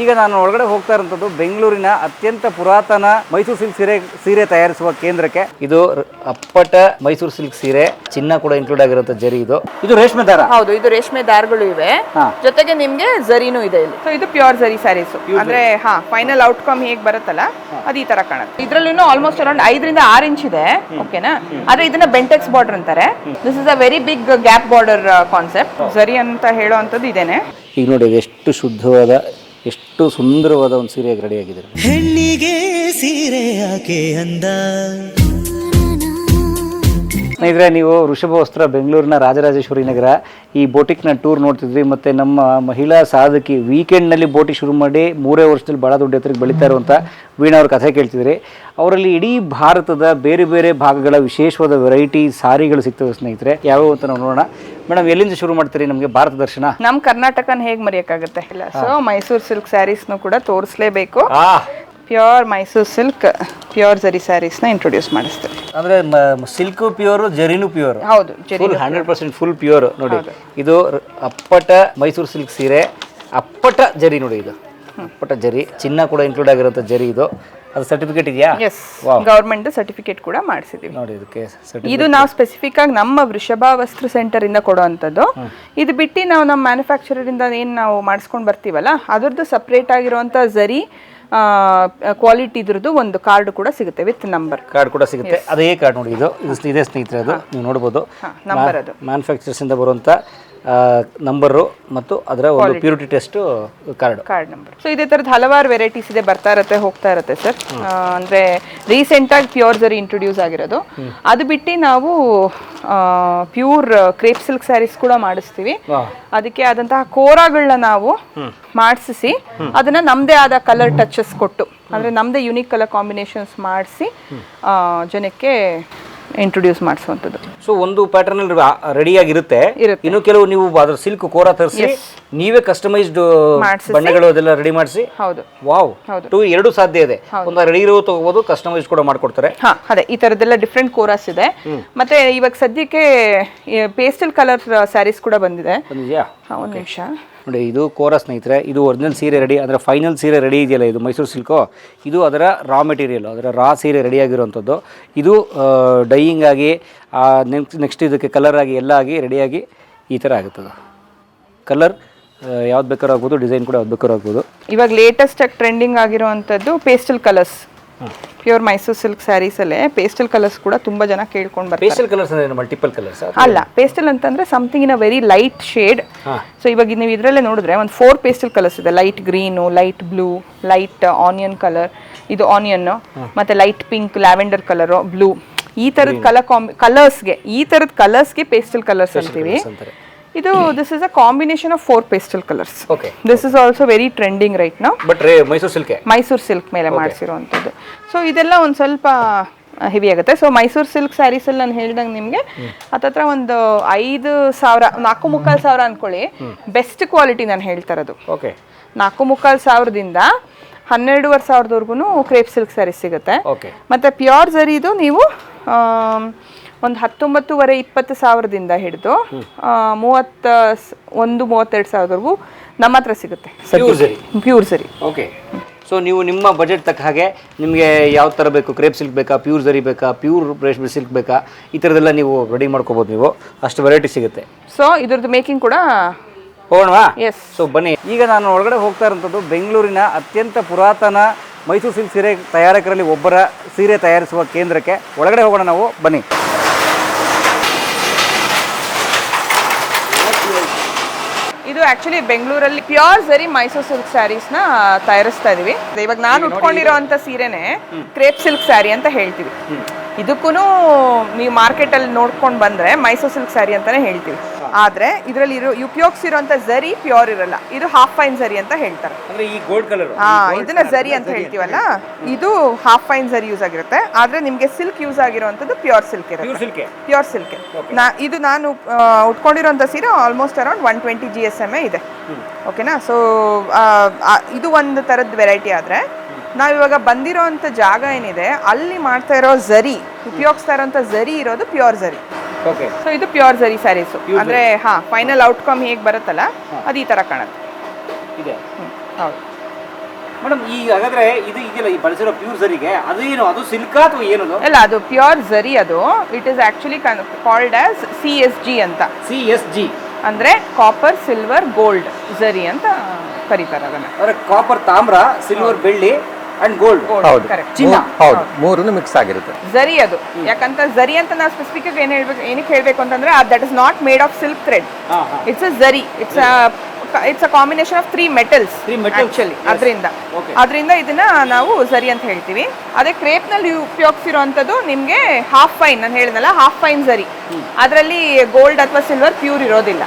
ಈಗ ನಾನು ಒಳಗಡೆ ಹೋಗ್ತಾ ಇರುವಂಥದ್ದು ಬೆಂಗಳೂರಿನ ಅತ್ಯಂತ ಪುರಾತನ ಮೈಸೂರು ಸಿಲ್ಕ್ ಸೀರೆ ಸೀರೆ ತಯಾರಿಸುವ ಕೇಂದ್ರಕ್ಕೆ. ಇದು ಅಪ್ಪಟ ಮೈಸೂರು ಸಿಲ್ಕ್ ಸೀರೆ ಚಿನ್ನ ಕೂಡ ಇನ್ಕ್ಲೂಡ್ ಆಗಿರುವಂತ ಜರಿ ಇದು. ಇದು ರೇಷ್ಮೆ ದಾರ? ಹೌದು ಇದು ರೇಷ್ಮೆ ದಾರಗಳು ಇವೆ. ಹಾ. ಜೊತೆಗೆ ನಿಮ್ಗೆ ಜರಿನೂ ಇದೆ ಇಲ್ಲಿ. ಸೊ ಇದು ಪ್ಯೂರ್ ಜರಿ ಸ್ಯಾರೀಸ್ ಅಂದ್ರೆ ಹಾ ಫೈನಲ್ ಔಟ್ಕಮ್ ಹೇಗ್ ಬರುತ್ತಲ್ಲ ಅದ ಈ ತರ ಕಾಣುತ್ತೆ. ಇದ್ರಲ್ಲೂ ಆಲ್ಮೋಸ್ಟ್ ಅರೌಂಡ್ ಐದರಿಂದ ಆರ್ ಇಂಚ್ ಇದೆ ಓಕೆನಾ ಆದ್ರೆ ಇದನ್ನ ಬೆಂಟೆಕ್ಸ್ ಬಾರ್ಡರ್ ಅಂತಾರೆ. This is a very big gap border concept zari ಅಂತ ಹೇಳೋ ಅಂಥದ್ದು ಇದೇನೆ. ಈಗ ನೋಡಿ ಎಷ್ಟು ಶುದ್ಧವಾದ ಎಷ್ಟು ಸುಂದರವಾದ ಒಂದು ಸೀರೆಯಾಗಿ ರೆಡಿ ಆಗಿದೆ ಹೆಣ್ಣಿಗೆ ಸೀರೆ ಯಾಕೆ ಅಂದ? ಸ್ನೇಹಿತರೆ ನೀವು ಋಷಭ ವಸ್ತ್ರ ಬೆಂಗಳೂರಿನ ರಾಜರಾಜೇಶ್ವರಿ ನಗರ ಈ ಬೋಟಿಕ್ನ ಟೂರ್ ನೋಡ್ತಿದ್ರಿ. ಮತ್ತು ನಮ್ಮ ಮಹಿಳಾ ಸಾಧಕಿ ವೀಕೆಂಡ್ನಲ್ಲಿ ಬೋಟಿ ಶುರು ಮಾಡಿ ಮೂರೇ ವರ್ಷದಲ್ಲಿ ಭಾಳ ದೊಡ್ಡ ಎತ್ತರಕ್ಕೆ ಬೆಳೀತಾ ಇರುವಂಥ ವೀಣಾ ಅವ್ರ ಕಥೆ ಕೇಳ್ತಿದ್ರಿ. ಅವರಲ್ಲಿ ಇಡೀ ಭಾರತದ ಬೇರೆ ಬೇರೆ ಭಾಗಗಳ ವಿಶೇಷವಾದ ವೆರೈಟಿ ಸಾರಿಗಳು ಸಿಗ್ತವೆ ಸ್ನೇಹಿತರೆ. ಯಾವ್ಯಾವ ಅಂತ ನಾವು ನೋಡೋಣ. ಮೇಡಮ್ ಎಲ್ಲಿಂದ ಶುರು ಮಾಡ್ತೀರಿ ನಮಗೆ ಭಾರತ ದರ್ಶನ? ನಮ್ಮ ಕರ್ನಾಟಕನ ಹೇಗ್ ಮರೆಯಕ್ಕಾಗುತ್ತೆ? ಇಲ್ಲ ಸೊ ಮೈಸೂರು ಸಿಲ್ಕ್ ಸ್ಯಾರೀಸ್ನು ಕೂಡ ತೋರಿಸ್ಲೇಬೇಕು. Pure Mysore silk pure zari ನ ಇಂಟ್ರೊಡ್ಯೂಸ್ ಮಾಡಿಸ್ತೇವೆ. ಅಂದ್ರೆ ಸಿಲ್ಕು ಪ್ಯೂರ್ ಜರಿನು ಪ್ಯೂರ್. ಹೌದು zari full hundred percent full pure ನೋಡಿ ಇದು ಅಪ್ಪಟ ಮೈಸೂರು ಸಿಲ್ಕ್ ಸೀರೆ ಅಪ್ಪಟ ಜರಿ ನೋಡಿ ಇದು. ಅಪ್ಪಟ ಜರಿ ಚಿನ್ನ ಕೂಡ ಇನ್ಕ್ಲೂಡ್ ಆಗಿರೋಂಥ ಜರಿ ಇದು. ಅದು ಸರ್ಟಿಫಿಕೇಟ್ ಇದೆಯಾ? ಗೌರ್ಮೆಂಟ್ ಸರ್ಟಿಫಿಕೇಟ್ ಕೂಡ ಮಾಡಿಸಿದೀವಿ. ನೋಡಿ ಇದಕ್ಕೆ ಇದು ನಾವು ಸ್ಪೆಸಿಫಿಕ್ ಆಗಿ ನಮ್ಮ ವೃಷಭ ವಸ್ತ್ರ ಸೆಂಟರ್ ಇಂದ ಕೊಡುವಂಥದ್ದು ಇದು ಬಿಟ್ಟು ನಾವು ನಮ್ಮ ಮ್ಯಾನುಫ್ಯಾಕ್ಚರರ್ ಇಂದ ಏನು ನಾವು ಮಾಡಿಸ್ಕೊಂಡು ಬರ್ತೀವಲ್ಲ ಅದ್ರದ್ದು ಸಪ್ರೇಟ್ ಆಗಿರುವಂಥ ಜರಿ ಕ್ವಾಲಿಟಿ ಇದ್ರದ್ದು ಒಂದು ಕಾರ್ಡ್ ಕೂಡ ಸಿಗುತ್ತೆ ವಿತ್ ನಂಬರ್ ಕಾರ್ಡ್ ಕೂಡ ಸಿಗುತ್ತೆ. ಅದೇ ಕಾರ್ಡ್ ನೋಡಿ ಇದು. ಇದು ಇದೆ ಸ್ನೇಹಿತರೆ ಅದು ನೀವು ನೋಡ್ಬೋದು. ನಂಬರ್ ಅದು. ಮ್ಯಾನುಫ್ಯಾಕ್ಚರ್ಸಿಂದ ಬರುವಂಥ ನಂಬರು ಮತ್ತು ಅದರ ಒಂದು purity test card card number so ಇದೇ ಥರದ್ದು ಹಲವಾರು ವೆರೈಟೀಸ್ ಇದೆ ಬರ್ತಾ ಇರತ್ತೆ ಹೋಗ್ತಾ ಇರತ್ತೆ ಸರ್ ಅಂದರೆ ರೀಸೆಂಟಾಗಿ ಪ್ಯೂರ್ ಜರಿ ಇಂಟ್ರೊಡ್ಯೂಸ್ ಆಗಿರೋದು. ಅದು ಬಿಟ್ಟು ನಾವು ಪ್ಯೂರ್ ಕ್ರೇಪ್ ಸಿಲ್ಕ್ ಸ್ಯಾರೀಸ್ ಕೂಡ ಮಾಡಿಸ್ತೀವಿ. ಅದಕ್ಕೆ ಆದಂತಹ ಕೋರಾಗಳನ್ನ ನಾವು ಮಾಡಿಸಿ ಅದನ್ನ ನಮ್ಮದೇ ಆದ ಕಲರ್ ಟಚಸ್ ಕೊಟ್ಟು ಅಂದರೆ ನಮ್ಮದೇ ಯುನಿಕ್ ಕಲರ್ ಕಾಂಬಿನೇಷನ್ಸ್ ಮಾಡಿಸಿ ಜನಕ್ಕೆ ಇಂಟ್ರೊಡ್ಯೂಸ್ ಮಾಡಿಸುವಂಥದ್ದು. ಸೊ ಒಂದು ಪ್ಯಾಟರ್ನ್ ರೆಡಿಯಾಗಿರುತ್ತೆ ಆಗಿರುತ್ತೆ ಇನ್ನು ಕೆಲವು ನೀವು ಅದ್ರ ಸಿಲ್ಕ್ ಕೋರ ತರಿಸಿ ನೀವೇ ಕಸ್ಟಮೈಸ್ಡ್. ಬಣ್ಣಗಳು ಅದೆಲ್ಲ ರೆಡಿ ಮಾಡಿಸಿ. ಹೌದು. ವಾವ್. ಟು ಎರಡು ಸಾಧ್ಯ ಇದೆ. ಒಂದು ರೆಡಿ ಇರೋ ತಗೋಬಹುದು ಕಸ್ಟಮೈಸ್ ಕೂಡ ಮಾಡ್ಕೊಡ್ತಾರೆ. ಹಾ ಅದೇ ಈ ತರದೆಲ್ಲ ಡಿಫ್ರೆಂಟ್ ಕೋರಾಸ್ ಇದೆ. ಮತ್ತೆ ಇವಾಗ ಸದ್ಯಕ್ಕೆ ಪೇಸ್ಟಲ್ ಕಲರ್ ಸ್ಯಾರೀಸ್ ಕೂಡ ಬಂದಿದೆ. ಒಂದ್ ನಿಮಿಷ. ನೋಡಿ ಇದು ಕೋರ ಸ್ನೇಹಿತರೆ ಇದು ಒರಿಜಿನಲ್ ಸೀರೆ ರೆಡಿ ಅಂದರೆ ಫೈನಲ್ ಸೀರೆ ರೆಡಿ ಇದೆಯಲ್ಲ ಇದು ಮೈಸೂರು ಸಿಲ್ಕು? ಇದು ಅದರ ರಾ ಮೆಟೀರಿಯಲ್ ಅದರ ರಾ ಸೀರೆ ರೆಡಿಯಾಗಿರುವಂಥದ್ದು ಇದು ಡೈಯಿಂಗ್ ಆಗಿ ನೆಕ್ಸ್ಟ್ ನೆಕ್ಸ್ಟ್ ಇದಕ್ಕೆ ಕಲರ್ ಆಗಿ ಎಲ್ಲ ಆಗಿ ರೆಡಿಯಾಗಿ ಈ ಥರ ಆಗುತ್ತದೆ. ಕಲರ್ ಯಾವ್ದು ಬೇಕಾದ್ರೂ ಆಗ್ಬೋದು ಡಿಸೈನ್ ಕೂಡ ಯಾವ್ದು ಬೇಕಾದ್ರೂ ಆಗ್ಬೋದು. ಇವಾಗ ಲೇಟೆಸ್ಟ್ ಆಗಿ ಟ್ರೆಂಡಿಂಗ್ ಆಗಿರುವಂಥದ್ದು pastel colours pure Mysore silk sarees ಅಲ್ಲೇ ಪೇಸ್ಟಲ್ ಕಲರ್ಸ್ ಕೂಡ ತುಂಬಾ ಜನ ಕೇಳ್ಕೊಂಡ್ ಬರ್ತಾರೆ. ಪೇಸ್ಟಲ್ ಕಲರ್ಸ್ ಅಂದರೆ ಮಲ್ಟಿಪಲ್ ಕಲರ್ಸ್ ಅಲ್ಲ ಪೇಸ್ಟಲ್ ಅಂತಂದ್ರೆ something in a very light shade. So ಇವಾಗ ನೀವು ಇದರಲ್ಲೇ ನೋಡಿದ್ರೆ ಒಂದು ಫೋರ್ ಪೇಸ್ಟಲ್ ಕಲರ್ಸ್ ಇದೆ. Light green light blue light onion colour ಇದು ಆನಿಯನ್ ಮತ್ತೆ light pink lavender colour blue ಈ ತರದ ಕಲರ್ ಕಾಂಬಿ ಕಲರ್ಸ್ಗೆ ಈ ತರದ ಕಲರ್ಸ್ಗೆ ಪೇಸ್ಟಲ್ ಕಲರ್ಸ್ ಅಂತೀವಿ. ಇದು this is a combination of four pastel colours okay this is also very trending right ನಾವು but Mysore silk Mysore silk ಮೇಲೆ ಮಾಡಿಸಿರುವಂಥದ್ದು. ಸೊ ಇದೆಲ್ಲ ಒಂದು ಸ್ವಲ್ಪ ಹೆವಿ ಆಗುತ್ತೆ. ಸೊ ಮೈಸೂರು ಸಿಲ್ಕ್ ಸ್ಯಾರೀಸಲ್ಲಿ ನಾನು ಹೇಳ್ದಂಗೆ ನಿಮಗೆ ಹತ್ತತ್ರ ಒಂದು ಐದು ಸಾವಿರ ನಾಲ್ಕು ಮುಕ್ಕಾಲು ಸಾವಿರ ಅಂದ್ಕೊಳ್ಳಿ ಬೆಸ್ಟ್ ಕ್ವಾಲಿಟಿ ನಾನು ಹೇಳ್ತಾ ಇರೋದು. ಓಕೆ ನಾಲ್ಕು ಮುಕ್ಕಾಲು ಸಾವಿರದಿಂದ ಹನ್ನೆರಡುವರೆ ಸಾವಿರದವರೆಗೂ ಕ್ರೇಪ್ ಸಿಲ್ಕ್ ಸ್ಯಾರೀಸ್ ಸಿಗುತ್ತೆ. ಮತ್ತೆ ಮತ್ತು ಪ್ಯೂರ್ ಜರಿದು ನೀವು ಒಂದು ಹತ್ತೊಂಬತ್ತುವರೆ ಇಪ್ಪತ್ತು ಸಾವಿರದಿಂದ ಹಿಡಿದು ಮೂವತ್ತ ಒಂದು ಮೂವತ್ತೆರಡು ಸಾವಿರದವರೆಗೂ ನಮ್ಮ ಹತ್ರ ಸಿಗುತ್ತೆ. ಪ್ಯೂರ್ ಸರಿ. ಪ್ಯೂರ್ ಸರಿ. ಓಕೆ. ಸೊ ನೀವು ನಿಮ್ಮ ಬಜೆಟ್ ತಕ್ಕ ಹಾಗೆ ನಿಮಗೆ ಯಾವ ಥರ ಬೇಕು? ಕ್ರೇಪ್ ಸಿಲ್ಕ್ ಬೇಕಾ? ಪ್ಯೂರ್ ಜರಿ ಬೇಕಾ? ಪ್ಯೂರ್ ರೇಷ್ಮೆ ಸಿಲ್ಕ್ ಬೇಕಾ? ಈ ಥರದೆಲ್ಲ ನೀವು ರೆಡಿ ಮಾಡ್ಕೋಬೋದು ನೀವು. ಅಷ್ಟು ವೆರೈಟಿ ಸಿಗುತ್ತೆ. ಸೊ ಇದ್ರದ್ದು ಮೇಕಿಂಗ್ ಕೂಡ ಹೋಗೋಣವಾ? ಎಸ್ ಸೊ ಬನ್ನಿ. ಈಗ ನಾನು ಒಳಗಡೆ ಹೋಗ್ತಾ ಇರೋಂಥದ್ದು ಬೆಂಗಳೂರಿನ ಅತ್ಯಂತ ಪುರಾತನ ಮೈಸೂರು ಸಿಲ್ಕ್ ಸೀರೆ ತಯಾರಕರಲ್ಲಿ ಒಬ್ಬರ ಸೀರೆ ತಯಾರಿಸುವ ಕೇಂದ್ರಕ್ಕೆ ಒಳಗಡೆ ಹೋಗೋಣ ನಾವು. ಬನ್ನಿ. ಇದು ಆಕ್ಚುಲಿ ಬೆಂಗಳೂರಲ್ಲಿ ಪ್ಯೂರ್ ಸರಿ ಮೈಸೂರು ಸಿಲ್ಕ್ ಸ್ಯಾರೀಸ್ನ ತಯಾರಿಸ್ತಾ ಇದೀವಿ. ಇವಾಗ ನಾನು ಉಟ್ಕೊಂಡಿರೋಂಥ ಸೀರೆನೆ ಕ್ರೇಪ್ ಸಿಲ್ಕ್ ಸ್ಯಾರಿ ಅಂತ ಹೇಳ್ತೀವಿ. ಇದಕ್ಕೂ ನೀವು ಮಾರ್ಕೆಟಲ್ಲಿ ನೋಡ್ಕೊಂಡು ಬಂದ್ರೆ ಮೈಸೂರು ಸಿಲ್ಕ್ ಸ್ಯಾರಿ ಅಂತಾನೆ ಹೇಳ್ತೀವಿ. ಆದ್ರೆ ಇದರಲ್ಲಿ ಇರೋ ಝರಿ ಪ್ಯೂರ್ ಇರಲ್ಲ. ಇದು ಹಾಫ್ ಫೈನ್ ಝರಿ ಅಂತ ಹೇಳ್ತಾರೆ. ಅಂದರೆ ಈ ಗೋಲ್ಡ್ ಕಲರ್ ಹಾ ಇದನ್ನ ಝರಿ ಅಂತ ಹೇಳ್ತೀವಲ್ಲ? ಇದು ಹಾಫ್ ಫೈನ್ ಝರಿ ಯೂಸ್ ಆಗಿರುತ್ತೆ. ಆದ್ರೆ ನಿಮ್ಗೆ ಸಿಲ್ಕ್ ಯೂಸ್ ಆಗಿರುವಂತದ್ದು ಪ್ಯೂರ್ ಸಿಲ್ಕ್ ಇರುತ್ತೆ. ಪ್ಯೂರ್ ಸಿಲ್ಕೆ ಪ್ಯೂರ್ ಸಿಲ್ಕ್ ನಾ ಇದು ನಾನು ಉಟ್ಕೊಂಡಿರೋ ಉಟ್ಕೊಂಡಿರೋಂಥ ಸೀರೆ almost around one twenty G S M ಇದೆ. ಓಕೆನಾ ಸೊ ಇದು ಒಂದು ಥರದ ವೆರೈಟಿ ಆದ್ರೆ ನಾವಿವಾಗ ಬಂದಿರೋ ಬಂದಿರೋಂಥ ಜಾಗ ಏನಿದೆ ಅಲ್ಲಿ ಮಾಡ್ತಾ ಇರೋ ಝರಿ ಉಪಯೋಗಿಸ್ತಾ ಇರೋಂಥ ಝರಿ ಇರೋದು ಪ್ಯೂರ್ ಓಕೆ ಸೊ ಇದು ಪ್ಯೂರ್ ಜರಿ ಸ್ಯಾರೀಸು ಅಂದರೆ ಹಾಂ ಫೈನಲ್ ಔಟ್ಕಮ್ ಹೇಗೆ ಬರುತ್ತಲ್ಲ ಅದು ಈ ಥರ ಕಾಣುತ್ತೆ. ಇದೆ. ಹೌದು. ಮೇಡಮ್ ಈಗ ಹಾಗಾದ್ರೆ ಇದು ಇದೆಯಲ್ಲ ಈ ಬಳಸಿರೋ ಪ್ಯೂರ್ ಝರಿಗೆ ಅದು ಏನು ಅದು ಸಿಲ್ಕ್ ಅಥವಾ ಏನದು? ಇಲ್ಲ ಅದು ಪ್ಯೂರ್ ಝರಿ ಅದು. It is actually called as C S G ಅಂತ. ಸಿ ಎಸ್ ಜಿ ಅಂದರೆ ಕಾಪರ್ ಸಿಲ್ವರ್ ಗೋಲ್ಡ್ ಝರಿ ಅಂತ ಕರೀತಾರೆ ಅದನ್ನ. ಅಂದ್ರೆ ಕಾಪರ್ ತಾಮ್ರ ಸಿಲ್ವರ್ ಬೆಳ್ಳಿ ಅಂಡ್ ಗೋಲ್ಡ್ ಹೌದು. ಕರೆಕ್ಟ್ ಚಿನ್ನ. ಹೌದು ಮೂರೂ ಮಿಕ್ಸ್ ಆಗಿರುತ್ತೆ. ಝರಿ ಅದು. ಯಾಕಂತ ಝರಿ ಅಂತ ನಾವು ಸ್ಪೆಸಿಫಿಕ್ ಆಗಿ ಏನ್ ಹೇಳ್ಬೇಕು ಏನಕ್ಕೆ ಹೇಳ್ಬೇಕು ಅಂತಂದ್ರೆ that is not made of silk thread. It's a zari it's it's a combination of three metals actually. ಅದರಿಂದ. ಅದರಿಂದ ಇದನ್ನ ನಾವು ಸರಿ ಅಂತ ಹೇಳ್ತೀವಿ. ಅದೇ ಕ್ರೇಪ್ನಲ್ಲಿ ಉಪಯೋಗಿಸಿರುವಂತದ್ದು ನಿಮ್ಗೆ ಹಾಫ್ ಫೈನ್ ನಾನು ಹೇಳಿದ್ನಲ್ಲ ಹಾಫ್ ಫೈನ್ ಸರಿ. ಅದರಲ್ಲಿ ಗೋಲ್ಡ್ ಅಥವಾ ಸಿಲ್ವರ್ ಪ್ಯೂರ್ ಇರೋದಿಲ್ಲ.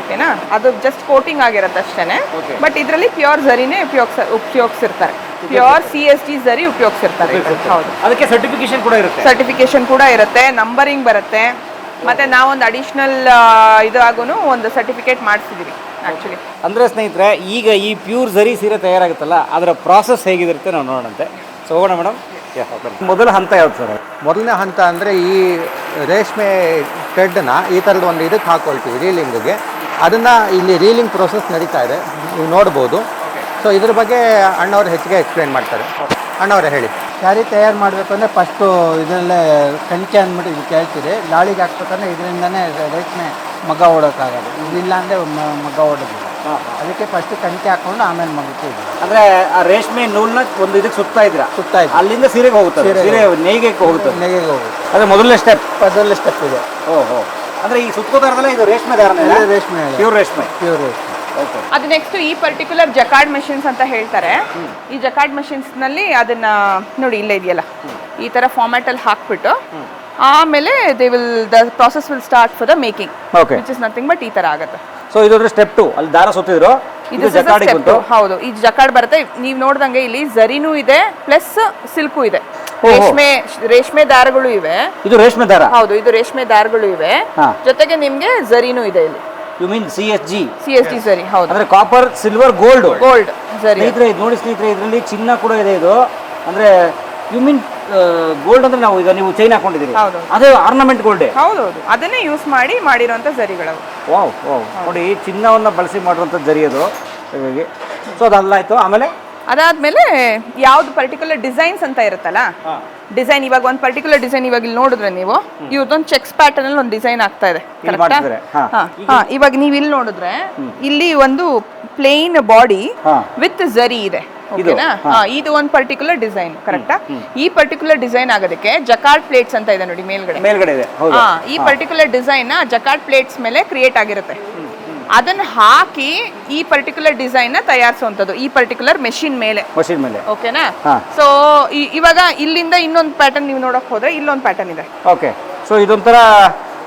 ಓಕೆನಾ ಅದು ಜಸ್ಟ್ ಕೋಟಿಂಗ್ ಆಗಿರುತ್ತೆ ಅಷ್ಟೇನೆ. ಬಟ್ ಇದರಲ್ಲಿ ಪ್ಯೂರ್ ಝರಿನೇ ಉಪಯೋಗಿಸ ಉಪಯೋಗಿಸಿರ್ತಾರೆ. Pure C S T zari ಉಪಯೋಗಿಸಿರ್ತಾರೆ. ಹೌದು. ಅದಕ್ಕೆ ಸರ್ಟಿಫಿಕೇಶನ್ ಕೂಡ ಇರುತ್ತೆ. ಸರ್ಟಿಫಿಕೇಶನ್ ಕೂಡ ಇರುತ್ತೆ ನಂಬರಿಂಗ್ ಬರುತ್ತೆ. ಮತ್ತೆ ನಾವೊಂದು ಅಡಿಷನಲ್ ಇದಾಗೂ ಒಂದು ಸರ್ಟಿಫಿಕೇಟ್ ಮಾಡಿಸಿದೀವಿ ಆಕ್ಚುಲಿ ಅಂದ್ರೆ ಸ್ನೇಹಿತರೆ ಈಗ ಈ ಪ್ಯೂರ್ ಝರಿ ಸೀರೆ ತಯಾರಾಗುತ್ತಲ್ಲ ಅದರ ಪ್ರಾಸೆಸ್ ಹೇಗಿರುತ್ತೆ ನಾವು ನೋಡೋಣಂತೆ. ಸೊ ಹೋಗೋಣ ಮೇಡಮ್ ಮೊದಲ ಹಂತ ಯಾವ್ದು ಸರ್ ಮೊದಲನೇ ಹಂತ ಅಂದರೆ ಈ ರೇಷ್ಮೆ ಥ್ರೆಡ್ನ ಈ ಥರದ ಒಂದು ಇದಕ್ಕೆ ಹಾಕೊಳ್ತೀವಿ ರೀಲಿಂಗ್ಗೆ ಅದನ್ನು ಇಲ್ಲಿ ರೀಲಿಂಗ್ ಪ್ರೋಸೆಸ್ ನಡೀತಾ ಇದೆ. ನೀವು ನೋಡ್ಬೋದು. ಸೊ ಇದ್ರ ಬಗ್ಗೆ ಅಣ್ಣವ್ರು ಹೆಚ್ಚಿಗೆ ಎಕ್ಸ್ಪ್ಲೇನ್ ಮಾಡ್ತಾರೆ. ಅಣ್ಣವರೇ ಹೇಳಿ. ಸ್ಯಾರಿ ತಯಾರು ಮಾಡಬೇಕು ಅಂದರೆ ಫಸ್ಟು ಇದರಲ್ಲೇ ಕಂಚೆ ಅಂದ್ಬಿಟ್ಟು ಇದು ಕೇಳ್ತೀರಿ. ಲಾಳಿಗೆ ಹಾಕ್ಬೇಕಂದ್ರೆ ಇದರಿಂದನೇ ರೇಷ್ಮೆ ಮಗ್ಗ ಓಡೋಕ್ಕಾಗೋದು. ಇದಿಲ್ಲ ಅಂದರೆ ಮಗ್ಗ ಓಡೋದಿಲ್ಲ. ಅದಕ್ಕೆ ಫಸ್ಟ್ ಕಂಚೆ ಹಾಕೊಂಡು ಆಮೇಲೆ ಮಗಕ್ಕೆ ಇದು. ಅಂದ್ರೆ ಆ ರೇಷ್ಮೆ ನೂಲ್ನ ಒಂದು ಇದಕ್ಕೆ ಸುತ್ತಾ ಇದ್ರ ಸುತ್ತಾ ಇದೆ ಅಲ್ಲಿಂದ ಸೀರೆಗೆ ಹೋಗುತ್ತೆ. ಸೀರೆ ನೇಯ್ಗೆ ಹೋಗುತ್ತೆ ನೇಯ್ಗೆ ಹೋಗುತ್ತೆ ಅದೇ ಮೊದಲನೇ ಸ್ಟೆಪ್ ಮೊದಲನೇ ಸ್ಟೆಪ್ ಇದೆ. ಓಹೋ. ಅಂದ್ರೆ ಈ ಸುತ್ತೋದಾರದಲ್ಲೇ ಇದು ರೇಷ್ಮೆ ದಾರನೇ ರೇಷ್ಮೆ ಪ್ಯೂರ್ ರೇಷ್ಮೆ. ಪ್ಯೂರ್ ರೇಷ್ಮೆ. ಅದು ನೆಕ್ಸ್ಟ್ ಈ ಪರ್ಟಿಕ್ಯುಲರ್ ಜಕಾರ್ಡ್ ಮಷಿನ್ಸ್ ಅಂತ ಹೇಳ್ತಾರೆ. ಈ ಜಕಾರ್ಡ್ ಮಷಿನ್ಸ್ನಲ್ಲಿ ಅದನ್ನ ನೋಡಿ ಇಲ್ಲೇ ಇದೆಯಲ್ಲ? ಈ ತರ ಫಾರ್ಮ್ಯಾಟ್ ಅಲ್ಲಿ ಹಾಕ್ಬಿಟ್ಟು ಆಮೇಲೆ they will the process will start for the making okay which is nothing but ಈ ತರ ಆಗುತ್ತೆ. ಸೊ ಇದು ಸ್ಟೆಪ್ ಟು ಅಲ್ಲಿ ದಾರ ಸುತ್ತಿದ್ರು ಇದು ಜಕಾರ್ಡ್ ಬಂತು. ಹೌದು ಈ ಜಕಾರ್ಡ್ ಬರುತ್ತೆ. ನೀವು ನೋಡ್ದಂಗೆ ಇಲ್ಲಿ ಝರಿನೂ ಇದೆ ಪ್ಲಸ್ ಸಿಲ್ಕು ಇದೆ. ರೇಷ್ಮೆ ರೇಷ್ಮೆ ದಾರಗಳು ಇವೆ. ಇದು ರೇಷ್ಮೆ ದಾರ? ಹೌದು ಇದು ರೇಷ್ಮೆ ದಾರಗಳು ಇವೆ. ಜೊತೆಗೆ ನಿಮ್ಗೆ ಝರಿನೂ ಇದೆ ಇಲ್ಲಿ. You mean C S G C S G ಸರಿ ಹೌದು. ಅಂದ್ರೆ ಕಾಪರ್ ಸಿಲ್ವರ್ ಗೋಲ್ಡ್ ಗೋಲ್ಡ್ ಸರಿ. ಸ್ನೇಹಿತರೆ ಇದು ನೋಡಿ ಸ್ನೇಹಿತರೆ ಇದರಲ್ಲಿ ಚಿನ್ನ ಕೂಡ ಇದೆ ಇದು. ಅಂದ್ರೆ ಯು ಮೀನ್ ಗೋಲ್ಡ್ ಅಂದ್ರೆ ನಾವು ಈಗ ನೀವು ಚೈನ್ ಹಾಕೊಂಡಿದ್ದೀರಿ. ಹೌದು. ಅದೇ ಆರ್ನಮೆಂಟ್ ಹೌದು ಹೌದು ಅದನ್ನೇ ಯೂಸ್ ಮಾಡಿ ಮಾಡಿರುವಂತ ಜರಿಗಳು ವಾವ್ ವಾವ್. ನೋಡಿ ಚಿನ್ನವನ್ನ ಬಳಸಿ ಮಾಡಿರುವಂತ ಜರಿ ಅದು. ಹಾಗಾಗಿ ಸೊ ಅದಲ್ಲಾಯ್ತು ಆಮೇಲೆ? ಅದಾದ್ಮೇಲೆ ಯಾವ್ದು ಪರ್ಟಿಕ್ಯುಲರ್ ಡಿಸೈನ್ಸ್ ಅಂತ ಇರುತ್ತಲ್ಲ ಡಿಸೈನ್ ಇವಾಗ ಒಂದು ಪರ್ಟಿಕ್ಯುಲರ್ ಡಿಸೈನ್ ಇವಾಗ ಇಲ್ಲಿ ನೋಡಿದ್ರೆ ನೀವು ಇವ್ರದೊಂದು ಚೆಕ್ಸ್ ಪ್ಯಾಟರ್ನ್ ಅಲ್ಲಿ ಒಂದು ಡಿಸೈನ್ ಆಗ್ತಾ ಇದೆ ಕರೆಕ್ಟಾ ಇವಾಗ ನೀವು ಇಲ್ಲಿ ನೋಡಿದ್ರೆ ಇಲ್ಲಿ ಒಂದು ಪ್ಲೇನ್ ಬಾಡಿ. ವಿತ್ ಝರಿ ಇದೆ ಇದು, ಓಕೆನಾ ಇದು ಒಂದು ಪರ್ಟಿಕ್ಯುಲರ್ ಡಿಸೈನ್ ಕರೆಕ್ಟಾ ಈ ಪರ್ಟಿಕ್ಯುಲರ್ ಡಿಸೈನ್ ಆಗೋದಕ್ಕೆ ಜಕಾರ್ಡ್ ಪ್ಲೇಟ್ಸ್ ಅಂತ ಇದೆ ನೋಡಿ ಮೇಲ್ಗಡೆ. ಮೇಲ್ಗಡೆ ಈ ಪರ್ಟಿಕ್ಯುಲರ್ ಡಿಸೈನ್ ಜಕಾರ್ಡ್ ಪ್ಲೇಟ್ಸ್ ಮೇಲೆ ಕ್ರಿಯೇಟ್ ಆಗಿರುತ್ತೆ. ಅದನ್ನ ಹಾಕಿ ಈ ಪರ್ಟಿಕ್ಯುಲರ್ ಡಿಸೈನ್ನ ತಯಾರಿಸುವಂತದ್ದು ಈ ಪರ್ಟಿಕ್ಯುಲರ್ ಮೆಷಿನ್ ಮೇಲೆ. ಮಷಿನ್ ಮೇಲೆ. ಓಕೆನಾ ಹಾ. ಸೊ ಇವಾಗ ಇಲ್ಲಿಂದ ಇನ್ನೊಂದು ಪ್ಯಾಟರ್ನ್ ನೀವು ನೋಡಕ್ ಹೋದ್ರೆ ಇಲ್ಲೊಂದು ಪ್ಯಾಟರ್ನ್ ಇದೆ. ಓಕೆ ಸೊ ಇದೊಂಥರ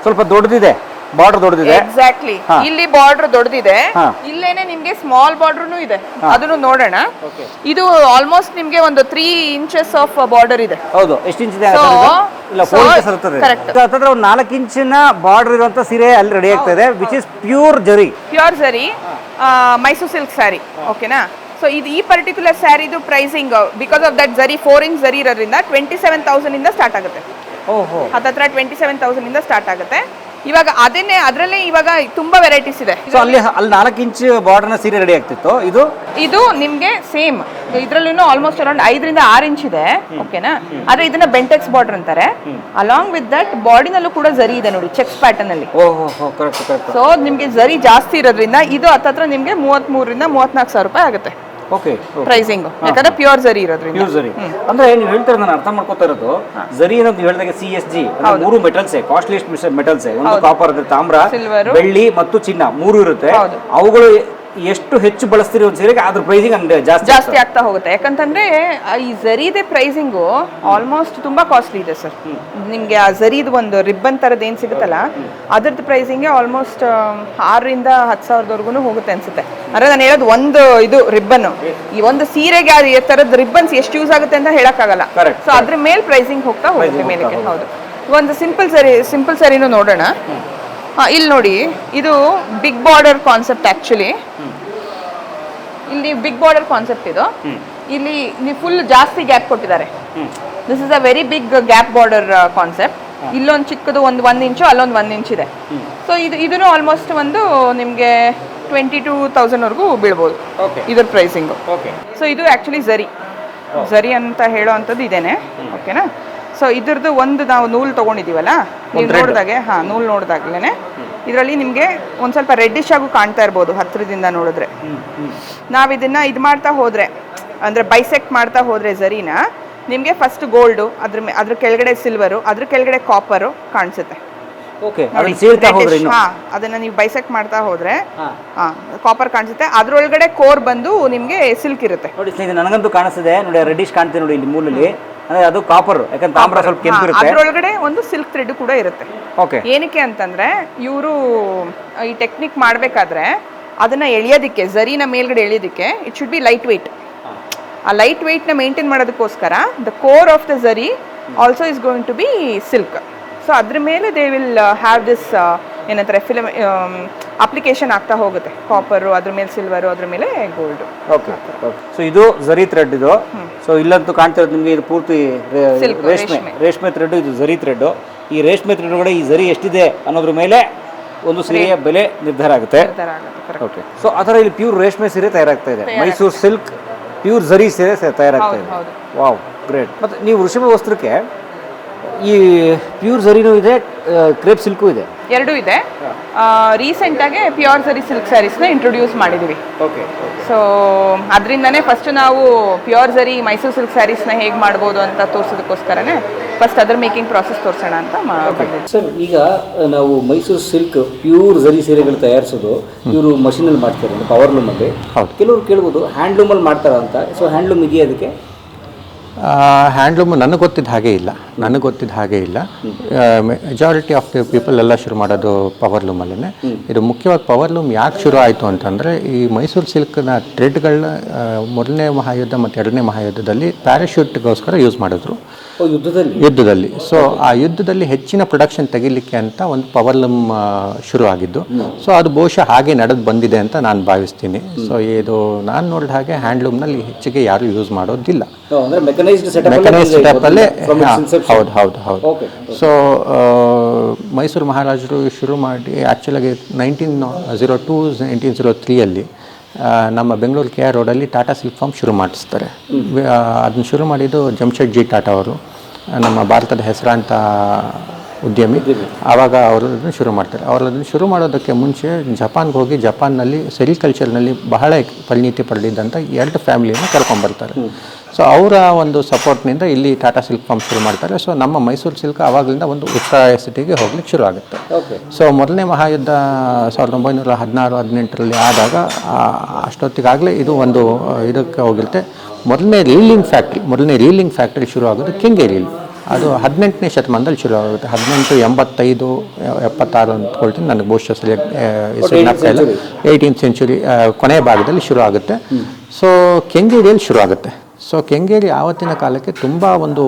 ಸ್ವಲ್ಪ ದೊಡ್ಡದಿದೆ. ಬಾರ್ಡರ್ ದೊಡ್ಡದಿದೆ ಎಕ್ಸಾಕ್ಟ್ಲಿ ಇಲ್ಲಿ ಬಾರ್ಡರ್ ದೊಡ್ಡದಿದೆ. ಇಲ್ಲೇನೆ ನಿಮ್ಗೆ ಸ್ಮಾಲ್ ಬಾರ್ಡರ್ನು ಇದೆ. ಅದನ್ನು ನೋಡೋಣ. ಇದು ಆಲ್ಮೋಸ್ಟ್ ನಿಮ್ಗೆ ಒಂದು ತ್ರೀ ಇಂಚಸ್ ಆಫ್ ಬಾರ್ಡರ್ ಇದೆ. ಹೌದು. ಎಷ್ಟು ಇಂಚ್ ಇದೆ ಇಲ್ಲ so- ಫೋರ್ ಇಂಚಸ್ ಇರ್ತದೆ correct. ಒಂದು ನಾಲ್ಕು ಇಂಚಿನ ಬಾರ್ಡರ್ ಇರುವಂತ ಸೀರೆ ಅಲ್ಲಿ ರೆಡಿ ಆಗ್ತಾ ಇದೆ which is pure zari pure zari Mysore silk sari ಓಕೆನಾ ಸೊ ಇದು ಈ particular ಸ್ಯಾರಿದು pricing because of that zari four inch zari ಇರೋದ್ರಿಂದ ಟ್ವೆಂಟಿ ಸೆವೆನ್ ತೌಸಂಡ್ ಇಂದ ಸ್ಟಾರ್ಟ್ ಆಗುತ್ತೆ. ಓಹೋ. ಹತ್ತತ್ರ ಟ್ವೆಂಟಿ ಸೆವೆನ್ ತೌಸಂಡ್ ಇಂದ ಸ್ಟಾರ್ಟ್ ಆಗುತ್ತೆ. ಇವಾಗ ಅದನ್ನೇ ಅದರಲ್ಲೇ ಇವಾಗ ತುಂಬಾ ವೆರೈಟೀಸ್ ಇದೆ. ಸೊ ಅಲ್ಲಿ ಅಲ್ಲಿ ನಾಲ್ಕು ಇಂಚ್ ಬಾರ್ಡರ್ನ ಸೀರೆ ರೆಡಿ ಆಗ್ತಿತ್ತು. ಇದು? ಇದು ನಿಮ್ಗೆ ಸೇಮ್ ಇದ್ರಲ್ಲೂ ಆಲ್ಮೋಸ್ಟ್ ಅರೌಂಡ್ ಐದರಿಂದ ಆರು ಇಂಚ್ ಇದೆ. ಓಕೆನಾ ಆದ್ರೆ ಇದನ್ನ ಬೆಂಟೆಕ್ಸ್ ಬಾರ್ಡರ್ ಅಂತಾರೆ. ಅಲಾಂಗ್ ವಿತ್ ದಟ್ ಬಾಡಿನಲ್ಲೂ ಕೂಡ ಜರಿ ಇದೆ ನೋಡಿ ಚೆಕ್ಸ್ ಪ್ಯಾಟರ್ನ್ ಅಲ್ಲಿ. ಸೊ ನಿಮ್ಗೆ ಜರಿ ಜಾಸ್ತಿ ಇರೋದ್ರಿಂದ ಇದು ಹತ್ತತ್ರ ನಿಮ್ಗೆ ಮೂವತ್ತ್ ಮೂರರಿಂದ ಮೂವತ್ನಾಲ್ಕು ಸಾವಿರ ರೂಪಾಯಿ ಆಗುತ್ತೆ. ಓಕೆ ಪ್ರೈಸಿಂಗ್ ಯಾಕಂದ್ರೆ ಪ್ಯೂರ್ ಜರಿ ಇರೋದ್ರಿಂದ. ಪ್ಯೂರ್ ಜರಿ ಅಂದ್ರೆ ನೀವು ಹೇಳ್ತಾರೆ ನಾನು ಅರ್ಥ ಮಾಡ್ಕೋತಾ ಇರೋದು. ಜರಿ ಅಂತ ಹೇಳಿದಾಗ ಸಿ ಎಸ್ ಜಿ ಮೂರು ಮೆಟಲ್ಸ್ ಕಾಸ್ಟ್ಲಿಯಸ್ಟ್ ಮೆಟಲ್ಸ್ ಒಂದು ಕಾಪರ್ ತಾಮ್ರ. ಬೆಳ್ಳಿ ಮತ್ತು ಚಿನ್ನ ಮೂರು ಇರುತ್ತೆ. ಅವುಗಳು ಎಷ್ಟು ಹೆಚ್ಚು ಬಳಸ್ತೀರಿ ಒಂದು ಸೀರೆಗೆ ಅದ್ರ ಪ್ರೈಸಿಂಗ್ ಅಂದ್ರೆ ಜಾಸ್ತಿ ಜಾಸ್ತಿ ಆಗ್ತಾ ಹೋಗುತ್ತೆ. ಯಾಕಂತಂದ್ರೆ ಈ ಜರಿದೆ ಪ್ರೈಸಿಂಗು ಆಲ್ಮೋಸ್ಟ್ ತುಂಬಾ ಕಾಸ್ಟ್ಲಿ ಇದೆ ಸರ್. ನಿಮ್ಗೆ ಆ ಜರಿದು ಒಂದು ರಿಬ್ಬನ್ ತರದ್ ಏನ್ ಸಿಗುತ್ತಲ್ಲ ಅದ್ರದ್ದು ಪ್ರೈಸಿಂಗ್ ಆಲ್ಮೋಸ್ಟ್ ಆರರಿಂದ ಹತ್ತು ಸಾವಿರದವರೆಗೂ ಹೋಗುತ್ತೆ ಅನ್ಸುತ್ತೆ. ಅಂದ್ರೆ ನಾನು ಹೇಳೋದು ಒಂದು ಇದು ರಿಬ್ಬನ್ ಈ ಒಂದು ಸೀರೆಗೆ ಆ ತರದ ರಿಬ್ಬನ್ಸ್ ಎಷ್ಟು ಯೂಸ್ ಆಗುತ್ತೆ ಅಂತ ಹೇಳಕ್ಕಾಗಲ್ಲ. ಸೊ ಅದ್ರ ಮೇಲೆ ಪ್ರೈಸಿಂಗ್ ಹೋಗ್ತಾ ಹೋಗುತ್ತೆ ಮೇಲೆ ಮೇಲಕ್ಕೆ. ಹೌದು. ಒಂದು ಸಿಂಪಲ್ ಸರಿ ಸಿಂಪಲ್ ಸರಿನೂ ನೋಡೋಣ. ಇಲ್ಲಿ ನೋಡಿ ಇದು ಬಿಗ್ ಬಾರ್ಡರ್ ಕಾನ್ಸೆಪ್ಟ್ ಆಕ್ಚುಲಿ ಇಲ್ಲಿ ಬಿಗ್ ಬಾರ್ಡರ್ ಕಾನ್ಸೆಪ್ಟ್ ಇದು. ಇಲ್ಲಿ ನೀವು ಫುಲ್ ಜಾಸ್ತಿ ಗ್ಯಾಪ್ ಕೊಟ್ಟಿದ್ದಾರೆ. This is a very big gap border concept ಇಲ್ಲೊಂದು ಚಿಕ್ಕದು ಒಂದು ಒಂದು ಇಂಚು ಅಲ್ಲೊಂದು ಒಂದು ಇಂಚ್ ಇದೆ. ಸೊ ಇದು ಇದನ್ನು ಆಲ್ಮೋಸ್ಟ್ ಒಂದು ನಿಮಗೆ ಟ್ವೆಂಟಿ ಟೂ ತೌಸಂಡ್ವರೆಗೂ ಬೀಳ್ಬೋದು. ಇದರ ಇದ್ರ ಪ್ರೈಸಿಂಗು ಓಕೆ ಸೊ ಇದು ಆ್ಯಕ್ಚುಲಿ ಝರಿ ಝರಿ ಅಂತ ಹೇಳೋ ಅಂಥದ್ದು ಇದೇನೆ. ಓಕೆನಾ ಸೊ ಇದ್ರದ್ದು ಒಂದು ನಾವು ನೂಲ್ ತಗೊಂಡಿದೀವಲ್ಲ ನೀವು ನೋಡಿದಾಗೆ ಹಾ ನೂಲ್ ನೋಡಿದಾಗ್ಲೇ ಇದರಲ್ಲಿ ನಿಮಗೆ ಒಂದು ಸ್ವಲ್ಪ ರೆಡ್ಡಿಶ್ ಆಗು ಕಾಣ್ತಾ ಇರ್ಬೋದು ಹತ್ತಿರದಿಂದ ನೋಡಿದ್ರೆ. ನಾವು ಇದನ್ನ ಇದು ಮಾಡ್ತಾ ಹೋದ್ರೆ ಅಂದ್ರೆ ಬೈಸೆಕ್ಟ್ ಮಾಡ್ತಾ ಹೋದ್ರೆ ಝರಿನ ನಿಮಗೆ ಫಸ್ಟ್ ಗೋಲ್ಡು ಅದ್ರ ಅದ್ರ ಕೆಳಗಡೆ ಸಿಲ್ವರ್ ಅದ್ರ ಕೆಳಗಡೆ ಕಾಪರು ಕಾಣಿಸುತ್ತೆ. ಹಾ ಅದನ್ನ ನೀವು ಬೈಸೆಕ್ಟ್ ಮಾಡ್ತಾ ಹೋದ್ರೆ ಕಾಪರ್ ಕಾಣಿಸುತ್ತೆ. ಅದ್ರೊಳಗಡೆ ಕೋರ್ ಬಂದು ನಿಮ್ಗೆ ಸಿಲ್ಕ್ ಇರುತ್ತೆ. ನೋಡಿ ನನಗಂತೂ ಕಾಣಿಸ್ತದೆ. ನೋಡಿ ರೆಡಿಶ್ ಕಾಣ್ತಿದೆ ನೋಡಿ ಇಲ್ಲಿ ಮೂಲಲ್ಲಿ. ಅಂದ್ರೆ ಅದು ಕಾಪರ್ ಯಾಕಂದ್ರೆ ತಾಮ್ರ ಸ್ವಲ್ಪ ಕೆಂಪು ಇರುತ್ತೆ. ಅದ್ರೊಳಗಡೆ ಒಂದು ಸಿಲ್ಕ್ ಥ್ರೆಡ್ ಕೂಡ ಇರುತ್ತೆ. ಓಕೆ ಏನಕ್ಕೆ ಅಂತಂದ್ರೆ ಇವರು ಈ ಟೆಕ್ನಿಕ್ ಮಾಡಬೇಕಾದ್ರೆ ಅದನ್ನ ಎಳೆಯೋದಕ್ಕೆ ಝರಿನ ಮೇಲ್ಗಡೆ ಎಳೆಯೋದಕ್ಕೆ it should be light weight ಆ ಲೈಟ್ ವೆಯ್ಟ್ನ ಮೇಂಟೈನ್ ಮಾಡೋದಕ್ಕೋಸ್ಕರ the core of the zari also is going to be silk so ಅದ್ರ ಮೇಲೆ ದೇ ವಿಲ್ ಹ್ಯಾವ್ ದಿಸ್ ಏನಂತಾರೆ ಫಿಲಮ್ ಅಪ್ಲಿಕೇಶನ್ ಆಗ್ತಾ ಹೋಗುತ್ತೆ. ಕಾಪರು ಅದ್ರ ಮೇಲೆ ಸಿಲ್ವರು ಅದ್ರ ಮೇಲೆ ಗೋಲ್ಡ್ ಓಕೆ ಸೊ ಇದು ಝರಿ ಥ್ರೆಡ್ ಇದು. ಸೊ ಇಲ್ಲಂತೂ ಕಾಣ್ತಿರೋದು ನಿಮಗೆ ಇದು ಪೂರ್ತಿ ರೇ- Silk, ರೇಷ್ಮೆ ರೇಷ್ಮೆ. ರೇಷ್ಮೆ ಥ್ರೆಡ್ ಇದು ಝರಿ ಥ್ರೆಡ್ ಈ ರೇಷ್ಮೆ ಥ್ರೆಡ್ ಒಳಗಡೆ ಈ ಝರಿ ಎಷ್ಟಿದೆ ಅನ್ನೋದ್ರ ಮೇಲೆ ಒಂದು ಸೀರೆಯ ಬೆಲೆ ನಿರ್ಧಾರ ಆಗುತ್ತೆ. ಈ ಥರ ಆಗುತ್ತೆ correct. ಓಕೆ ಸೊ ಆ ಥರ ಇಲ್ಲಿ ಪ್ಯೂರ್ ರೇಷ್ಮೆ ಸೀರೆ ತಯಾರಾಗ್ತಾ ಇದೆ. ಮೈಸೂರು ಸಿಲ್ಕ್ ಪ್ಯೂರ್ ಝರಿ ಸೀರೆ ಸ- ತಯಾರಾಗ್ತಾ ಇದೆ. ಹೌದು. ವಾವ್ ಗ್ರೇಟ್ ಮತ್ತು ನೀವು ವೃಷಭ ವಸ್ತ್ರಕ್ಕೆ ಈ ಪ್ಯೂರ್ ಝರಿನೂ ಇದೆ ಕ್ರೇಪ್ ಸಿಲ್ಕು ಇದೆ. ಎರಡೂ ಇದೆ. ರೀಸೆಂಟಾಗಿ ಪ್ಯೂರ್ ಸರಿ ಸಿಲ್ಕ್ ಸ್ಯಾರೀಸ್ನ ಇಂಟ್ರೊಡ್ಯೂಸ್ ಮಾಡಿದ್ದೀವಿ ಓಕೆ ಸೊ ಅದರಿಂದನೇ ಫಸ್ಟ್ ನಾವು ಪ್ಯೂರ್ ಝರಿ ಮೈಸೂರು ಸಿಲ್ಕ್ ಸ್ಯಾರೀಸ್ನ ಹೇಗೆ ಮಾಡ್ಬೋದು ಅಂತ ತೋರಿಸೋದಕ್ಕೋಸ್ಕರನೇ ಫಸ್ಟ್ ಅದರ ಮೇಕಿಂಗ್ ಪ್ರಾಸೆಸ್ ತೋರಿಸೋಣ ಅಂತ ಸರ್ ಈಗ ನಾವು ಮೈಸೂರು ಸಿಲ್ಕ್ ಪ್ಯೂರ್ ಝರಿ ಸೀರೆಗಳು ತಯಾರಿಸೋದು ಇವರು ಮಷೀನಲ್ಲಿ ಮಾಡ್ತಾರೆ ಪವರ್ ಲೂಮಲ್ಲಿ ಹೌದು. ಕೆಲವರು ಕೇಳ್ಬೋದು ಹ್ಯಾಂಡ್ಲೂಮಲ್ಲಿ ಮಾಡ್ತಾರ ಅಂತ ಸೊ ಹ್ಯಾಂಡ್ಲೂಮ್ ಇದೆಯಾ ಅದಕ್ಕೆ? ಹ್ಯಾಂಡ್ಲೂಮ್ ನನಗೆ ಗೊತ್ತಿದ್ದ ಹಾಗೆ ಇಲ್ಲ. ನನಗೆ ಗೊತ್ತಿದ್ದ ಹಾಗೆ ಇಲ್ಲ. ಮೆಜಾರಿಟಿ ಆಫ್ ದಿ ಪೀಪಲ್ ಎಲ್ಲ ಶುರು ಮಾಡೋದು ಪವರ್ ಲೂಮಲ್ಲೇ ಇದು ಮುಖ್ಯವಾಗಿ ಪವರ್ ಲೂಮ್ ಯಾಕೆ ಶುರು ಆಯಿತು ಅಂತಂದರೆ ಈ ಮೈಸೂರು ಸಿಲ್ಕ್ನ ಥ್ರೆಡ್ಗಳನ್ನ ಮೊದಲನೇ ಮಹಾಯುದ್ಧ ಮತ್ತು ಎರಡನೇ ಮಹಾಯುದ್ಧದಲ್ಲಿ ಪ್ಯಾರಾಶೂಟ್ಗೋಸ್ಕರ ಯೂಸ್ ಮಾಡಿದ್ರು. ಯುದ್ಧದಲ್ಲಿ? ಯುದ್ಧದಲ್ಲಿ. ಸೊ ಆ ಯುದ್ಧದಲ್ಲಿ ಹೆಚ್ಚಿನ ಪ್ರೊಡಕ್ಷನ್ ತೆಗಿಲಿಕ್ಕೆ ಅಂತ ಒಂದು ಪವರ್ ಲೂಮ್ ಶುರು ಆಗಿದ್ದು. ಸೊ ಅದು ಬಹುಶಃ ಹಾಗೆ ನಡೆದು ಬಂದಿದೆ ಅಂತ ನಾನು ಭಾವಿಸ್ತೀನಿ. ಸೊ ಇದು ನಾನು ನೋಡಿದ ಹಾಗೆ ಹ್ಯಾಂಡ್ಲೂಮ್ನಲ್ಲಿ ಹೆಚ್ಚಿಗೆ ಯಾರು ಯೂಸ್ ಮಾಡೋದಿಲ್ಲ. ಮೆಕನೈಸ್ಡ್ ಸೆಟಪ್ ಮೆಕನೈಸ್ ಅಲ್ಲೇ ಹೌದು ಹೌದು ಹೌದು. ಸೊ ಮೈಸೂರು ಮಹಾರಾಜರು ಶುರು ಮಾಡಿ ಆ್ಯಕ್ಚುಲಾಗಿ nineteen zero two nineteen zero ತ್ರೀಯಲ್ಲಿ ನಮ್ಮ ಬೆಂಗಳೂರು ಕೆ ಆರ್ ರೋಡಲ್ಲಿ ಟಾಟಾ ಸಿಲ್ಕ್ ಫಾರ್ಮ್ ಶುರು ಮಾಡಿಸ್ತಾರೆ. ಅದನ್ನು ಶುರು ಮಾಡಿದ್ದು ಜಮ್ಶೆಡ್ಜಿ ಟಾಟಾ ಅವರು ನಮ್ಮ ಭಾರತದ ಹೆಸರಾಂತ ಉದ್ಯಮಿ. ಆವಾಗ ಅವರು ಅದನ್ನು ಶುರು ಮಾಡ್ತಾರೆ. ಅವರು ಅದನ್ನು ಶುರು ಮಾಡೋದಕ್ಕೆ ಮುಂಚೆ ಜಪಾನ್ಗೆ ಹೋಗಿ ಜಪಾನ್ನಲ್ಲಿ ಸೆರಿಕಲ್ಚರ್ನಲ್ಲಿ ಬಹಳ ಪರಿಣಿತಿ ಪಡೆದಿದ್ದಂಥ ಎರಡು ಫ್ಯಾಮಿಲಿಯನ್ನು ಕರ್ಕೊಂಬರ್ತಾರೆ ಸೊ ಅವರ ಒಂದು ಸಪೋರ್ಟ್ನಿಂದ ಇಲ್ಲಿ ಟಾಟಾ ಸಿಲ್ಕ್ ಫಾರ್ಮ್ ಶುರು ಮಾಡ್ತಾರೆ. ಸೊ ನಮ್ಮ ಮೈಸೂರು ಸಿಲ್ಕ್ ಆವಾಗಲಿಂದ ಒಂದು ಉತ್ಸಾಹ ಸಿಟಿಗೆ ಹೋಗ್ಲಿಕ್ಕೆ ಶುರು ಆಗುತ್ತೆ. ಸೊ ಮೊದಲನೇ ಮಹಾಯುದ್ಧ ಸಾವಿರದ ಒಂಬೈನೂರ ಹದಿನಾರು ಹದಿನೆಂಟರಲ್ಲಿ ಆದಾಗ ಅಷ್ಟೊತ್ತಿಗಾಗಲೇ ಇದು ಒಂದು ಇದಕ್ಕೆ ಹೋಗಿರುತ್ತೆ. ಮೊದಲನೇ ರೀಲಿಂಗ್ ಫ್ಯಾಕ್ಟ್ರಿ ಮೊದಲನೇ ರೀಲಿಂಗ್ ಫ್ಯಾಕ್ಟ್ರಿ ಶುರು ಆಗೋದು ಕೆಂಗೇರಿಯಲ್ಲಿ. ಅದು ಹದಿನೆಂಟನೇ ಶತಮಾನದಲ್ಲಿ ಶುರು ಆಗುತ್ತೆ. ಹದಿನೆಂಟು ಎಂಬತ್ತೈದು ಎಪ್ಪತ್ತಾರು ಅಂದ್ಕೊಳ್ತೀನಿ ನನಗೆ ಬಹುಶಃ ಸರಿಯಾಗಿ ಇಲ್ಲ. ಏಯ್ಟೀನ್ ಸೆಂಚುರಿ ಕೊನೆಯ ಭಾಗದಲ್ಲಿ ಶುರು ಆಗುತ್ತೆ. ಸೊ ಕೆಂಗೇರಿಯಲ್ಲಿ ಶುರು ಆಗುತ್ತೆ. ಸೊ ಕೆಂಗೇರಿ ಆವತ್ತಿನ ಕಾಲಕ್ಕೆ ತುಂಬ ಒಂದು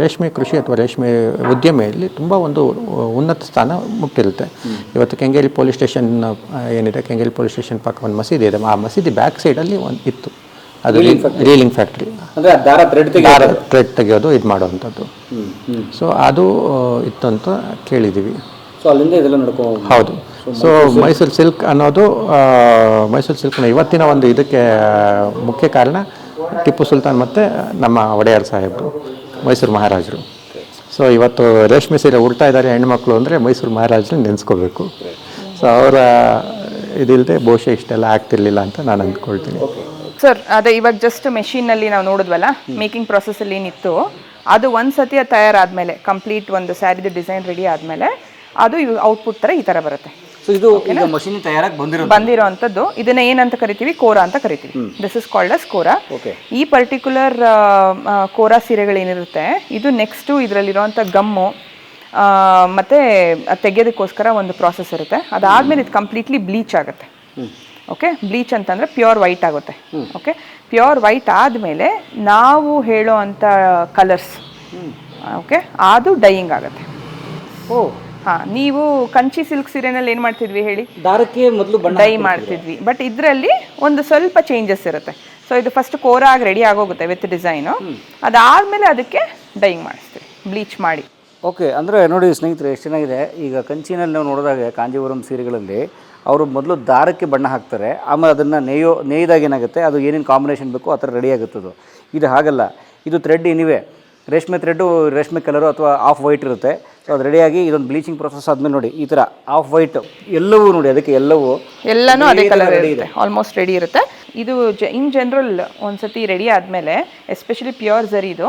ರೇಷ್ಮೆ ಕೃಷಿ ಅಥವಾ ರೇಷ್ಮೆ ಉದ್ಯಮೆಯಲ್ಲಿ ತುಂಬ ಒಂದು ಉನ್ನತ ಸ್ಥಾನ ಮುಟ್ಟಿರುತ್ತೆ. ಇವತ್ತು ಕೆಂಗೇರಿ ಪೊಲೀಸ್ ಸ್ಟೇಷನ್ ಏನಿದೆ? ಕೆಂಗೇರಿ ಪೊಲೀಸ್ ಸ್ಟೇಷನ್ ಪಕ್ಕ ಒಂದು ಮಸೀದಿ ಇದೆ. ಆ ಮಸೀದಿ ಬ್ಯಾಕ್ ಸೈಡಲ್ಲಿ ಒಂದು ಇತ್ತು. ಅದು ರೀಲಿಂಗ್ ಫ್ಯಾಕ್ಟ್ರಿ ಥ್ರೆಡ್ ತೆಗೆಯೋದು? ಇದು ಮಾಡುವಂಥದ್ದು. ಸೊ ಅದು ಇತ್ತು ಅಂತ ಕೇಳಿದ್ದೀವಿ ಸೊ ಅಲ್ಲಿಂದ ಇದೆಲ್ಲ ನಡ್ಕೊ ಹೌದು. ಸೊ ಮೈಸೂರು ಸಿಲ್ಕ್ ಅನ್ನೋದು ಮೈಸೂರು ಸಿಲ್ಕ್ನ ಇವತ್ತಿನ ಒಂದು ಇದಕ್ಕೆ ಮುಖ್ಯ ಕಾರಣ ಟಿಪ್ಪು ಸುಲ್ತಾನ್ ಮತ್ತು ನಮ್ಮ ಒಡೆಯರ್ ಸಾಹೇಬರು ಮೈಸೂರು ಮಹಾರಾಜರು. ಸೊ ಇವತ್ತು ರೇಷ್ಮೆ ಸೀರೆ ಉಡ್ತಾ ಇದ್ದಾರೆ ಹೆಣ್ಮಕ್ಳು ಅಂದರೆ ಮೈಸೂರು ಮಹಾರಾಜರು ನೆನೆಸ್ಕೋಬೇಕು. ಸೊ ಅವರ ಇದಿಲ್ಲದೆ ಬಹುಶಃ ಇಷ್ಟೆಲ್ಲ ಆಗ್ತಿರ್ಲಿಲ್ಲ ಅಂತ ನಾನು ಅಂದ್ಕೊಳ್ತೀನಿ. ಸರ್ ಅದೇ ಇವಾಗ ಜಸ್ಟ್ ಮೆಷಿನಲ್ಲಿ ನಾವು ನೋಡಿದ್ವಲ್ಲ ಮೇಕಿಂಗ್ ಅಲ್ಲಿ ಏನಿತ್ತು ಅದು ಒಂದು ಸತಿ ಅದು ತಯಾರಾದ್ಮೇಲೆ ಕಂಪ್ಲೀಟ್ ಒಂದು ಸ್ಯಾರಿದು ಡಿಸೈನ್ ರೆಡಿ ಆದಮೇಲೆ ಅದು ಔಟ್ಪುಟ್ ಥರ ಈ ಥರ ಬರುತ್ತೆ. ಸೊ ಇದು ಈಗ ಮಷೀನ್ ತಯಾರಾಗಿ ಬಂದಿರೋ ಅಂಥದ್ದು ಇದನ್ನ ಏನಂತ ಕರಿತೀವಿ? ಕೋರಾ ಅಂತ ಕರಿತೀವಿ. This is called as kora. ಈ ಪರ್ಟಿಕ್ಯುಲರ್ ಕೋರಾ ಸೀರೆಗಳೇನಿರುತ್ತೆ ಇದು ನೆಕ್ಸ್ಟು ಇದರಲ್ಲಿರುವಂಥ ಗಮ್ಮು ಮತ್ತೆ ತೆಗೆಯೋದಕ್ಕೋಸ್ಕರ ಒಂದು ಪ್ರಾಸೆಸ್ ಇರುತ್ತೆ. ಅದಾದ್ಮೇಲೆ ಇದು ಕಂಪ್ಲೀಟ್ಲಿ ಬ್ಲೀಚ್ ಆಗುತ್ತೆ. ಓಕೆ ಬ್ಲೀಚ್ ಅಂತಂದ್ರೆ ಪ್ಯೂರ್ ವೈಟ್ ಆಗುತ್ತೆ. ಓಕೆ ಪ್ಯೂರ್ ವೈಟ್ ಆದಮೇಲೆ ನಾವು ಹೇಳೋ ಅಂಥ ಕಲರ್ಸ್ ಓಕೆ ಅದು ಡೈಯಿಂಗ್ ಆಗುತ್ತೆ. ಓ. ಹಾ ನೀವು ಕಂಚಿ ಸಿಲ್ಕ್ ಸೀರೆನಲ್ಲಿ ಏನು ಮಾಡ್ತಿದ್ವಿ ಹೇಳಿ? ದಾರಕ್ಕೆ ಮೊದಲು ಬಣ್ಣ ಡೈ ಮಾಡ್ತಿದ್ವಿ. ಬಟ್ ಇದರಲ್ಲಿ ಒಂದು ಸ್ವಲ್ಪ ಚೇಂಜಸ್ ಇರುತ್ತೆ. ಸೊ ಇದು ಫಸ್ಟ್ ಕೋರ ಆಗಿ ರೆಡಿ ಆಗೋಗುತ್ತೆ ವಿತ್ ಡಿಸೈನು ಅದಾದಮೇಲೆ ಅದಕ್ಕೆ ಡೈಯಿಂಗ್ ಮಾಡಿಸ್ತೀವಿ. ಬ್ಲೀಚ್ ಮಾಡಿ. ಓಕೆ ಅಂದರೆ ನೋಡಿ ಸ್ನೇಹಿತರೆ ಎಷ್ಟು ಚೆನ್ನಾಗಿದೆ. ಈಗ ಕಂಚಿನಲ್ಲಿ ನಾವು ನೋಡಿದಾಗ ಕಾಂಜೀವರಂ ಸೀರೆಗಳಲ್ಲಿ ಅವರು ಮೊದಲು ದಾರಕ್ಕೆ ಬಣ್ಣ ಹಾಕ್ತಾರೆ. ಆಮೇಲೆ ಅದನ್ನು ನೇಯೋ ನೇಯ್ದಾಗ ಏನಾಗುತ್ತೆ? ಅದು ಏನೇನು ಕಾಂಬಿನೇಷನ್ ಬೇಕೋ ಆ ಥರ ರೆಡಿ ಆಗುತ್ತೆ ಅದು ಇದು ಹಾಗಲ್ಲ. ಇದು ಥ್ರೆಡ್ ಏನಿವೆ ರೇಷ್ಮೆ ಥ್ರೆಡ್ಡು ರೇಷ್ಮೆ ಕಲರು ಅಥವಾ ಆಫ್ ವೈಟ್ ಇರುತ್ತೆ. ಸೊ ಅದು ರೆಡಿಯಾಗಿ ಇದೊಂದು ಬ್ಲೀಚಿಂಗ್ ಪ್ರೊಸೆಸ್ ಆದಮೇಲೆ ನೋಡಿ ಈ ಥರ ಆಫ್ ವೈಟ್ ಎಲ್ಲವೂ ನೋಡಿ ಅದಕ್ಕೆ ಎಲ್ಲವೂ ಎಲ್ಲನೂ ಅದೇ ಕಲರ್ ರೆಡಿ ಇದೆ. ಆಲ್ಮೋಸ್ಟ್ ರೆಡಿ ಇರುತ್ತೆ. ಇದು ಜ ಇನ್ ಜನರಲ್ ಒಂದ್ಸತಿ ರೆಡಿ ಆದಮೇಲೆ especially pure ಝರಿದು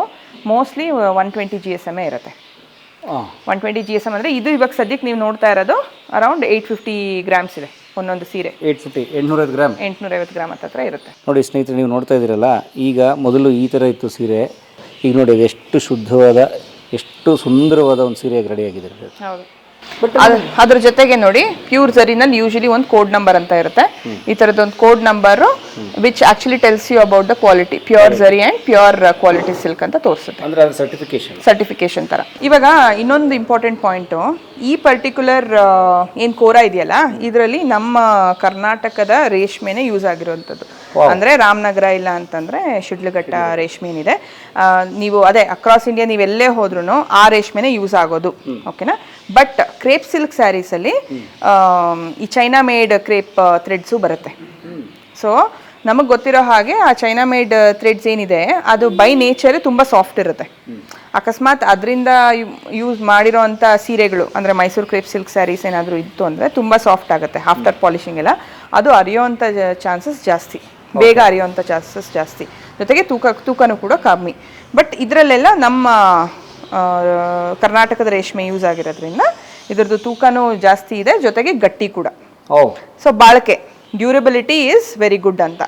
mostly one twenty G S ಎಮ್ಮೇ ಇರುತ್ತೆ. One twenty G S M ಅಂದರೆ ಇದು ಇವಾಗ ಸದ್ಯಕ್ಕೆ ನೀವು ನೋಡ್ತಾ ಇರೋದು ಅರೌಂಡ್ ಏಯ್ಟ್ ಫಿಫ್ಟಿ ಗ್ರಾಮ್ಸ್ ಇದೆ ಒಂದೊಂದು ಸೀರೆ. ಏಯ್ಟ್ ಫಿಫ್ಟಿ ಎಂಟುನೂರೈವತ್ತು ಗ್ರಾಮ್ ಎಂಟುನೂರೈವತ್ತು ಗ್ರಾಮ್ ಹತ್ರ ಇರುತ್ತೆ. ನೋಡಿ ಸ್ನೇಹಿತರೆ ನೀವು ನೋಡ್ತಾ ಇದ್ದೀರಲ್ಲ ಈಗ ಮೊದಲು ಈ ಥರ ಇತ್ತು ಸೀರೆ. ಈಗ ನೋಡಿ ಎಷ್ಟು ಶುದ್ಧವಾದ ಎಷ್ಟು ಸುಂದರವಾದ ಒಂದು ಸೀರೆಯಾಗಿ ರೆಡಿ ಹೌದು. ಅದ್ರ ಜೊತೆಗೆ ನೋಡಿ ಪ್ಯೂರ್ ಝರಿನಲ್ಲಿ ಯೂಶಲಿ ಒಂದು ಕೋಡ್ ನಂಬರ್ ಅಂತ ಇರುತ್ತೆ. ಈ ತರದ ಒಂದು code number which actually tells you about the quality pure zari and pure quality silk ಅಂತ ತೋರಿಸುತ್ತೆ. ಅಂದ್ರೆ ಅದು ಸರ್ಟಿಫಿಕೇಶನ್ ಸರ್ಟಿಫಿಕೇಶನ್ ತರ. ಇವಾಗ ಇನ್ನೊಂದು ಇಂಪಾರ್ಟೆಂಟ್ ಪಾಯಿಂಟ್ ಈ ಪರ್ಟಿಕ್ಯುಲರ್ ಏನು ಕೋರ ಇದೆಯಲ್ಲ ಇದರಲ್ಲಿ ನಮ್ಮ ಕರ್ನಾಟಕದ ರೇಷ್ಮೆನೇ ಯೂಸ್ ಆಗಿರುವಂಥದ್ದು ಅಂದ್ರೆ ರಾಮನಗರ ಇಲ್ಲ ಅಂತಂದ್ರೆ ಶಿಡ್ಲಘಟ್ಟ ರೇಷ್ಮೆ ಏನಿದೆ ನೀವು ಅದೇ ಅಕ್ರಾಸ್ ಇಂಡಿಯಾ ನೀವೆಲ್ಲೇ ಹೋದ್ರೂ ಆ ರೇಷ್ಮೆನೇ ಯೂಸ್ ಆಗೋದು. ಓಕೆನಾ ಬಟ್ ಕ್ರೇಪ್ ಸಿಲ್ಕ್ ಸ್ಯಾರೀಸಲ್ಲಿ ಈ ಚೈನಾ ಮೇಡ್ ಕ್ರೇಪ್ ಥ್ರೆಡ್ಸು ಬರುತ್ತೆ. ಸೊ ನಮಗೆ ಗೊತ್ತಿರೋ ಹಾಗೆ ಆ ಚೈನಾ ಮೇಡ್ ಥ್ರೆಡ್ಸ್ ಏನಿದೆ ಅದು ಬೈ ನೇಚರ್ ತುಂಬ ಸಾಫ್ಟ್ ಇರುತ್ತೆ. ಅಕಸ್ಮಾತ್ ಅದರಿಂದ ಯೂಸ್ ಮಾಡಿರೋ ಅಂಥ ಸೀರೆಗಳು ಅಂದರೆ ಮೈಸೂರು ಕ್ರೇಪ್ ಸಿಲ್ಕ್ ಸ್ಯಾರೀಸ್ ಏನಾದರೂ ಇತ್ತು ಅಂದರೆ ತುಂಬ ಸಾಫ್ಟ್ ಆಗುತ್ತೆ ಆಫ್ಟರ್ ಪಾಲಿಶಿಂಗ್ ಎಲ್ಲ. ಅದು ಅರಿಯೋವಂಥ ಚಾನ್ಸಸ್ ಜಾಸ್ತಿ. ಬೇಗ ಅರಿಯುವಂಥ ಚಾನ್ಸಸ್ ಜಾಸ್ತಿ. ಜೊತೆಗೆ ತೂಕ ತೂಕನೂ ಕೂಡ ಕಮ್ಮಿ. ಬಟ್ ಇದರಲ್ಲೆಲ್ಲ ನಮ್ಮ ಕರ್ನಾಟಕದ ರೇಷ್ಮೆ ಯೂಸ್ ಆಗಿರೋದ್ರಿಂದ ಇದ್ರದ್ದು ತೂಕನೂ ಜಾಸ್ತಿ ಇದೆ ಜೊತೆಗೆ ಗಟ್ಟಿ ಕೂಡ. ಸೊ ಬಾಳಿಕೆ ಡ್ಯೂರಬಿಲಿಟಿ ಈಸ್ ವೆರಿ ಗುಡ್ ಅಂತ.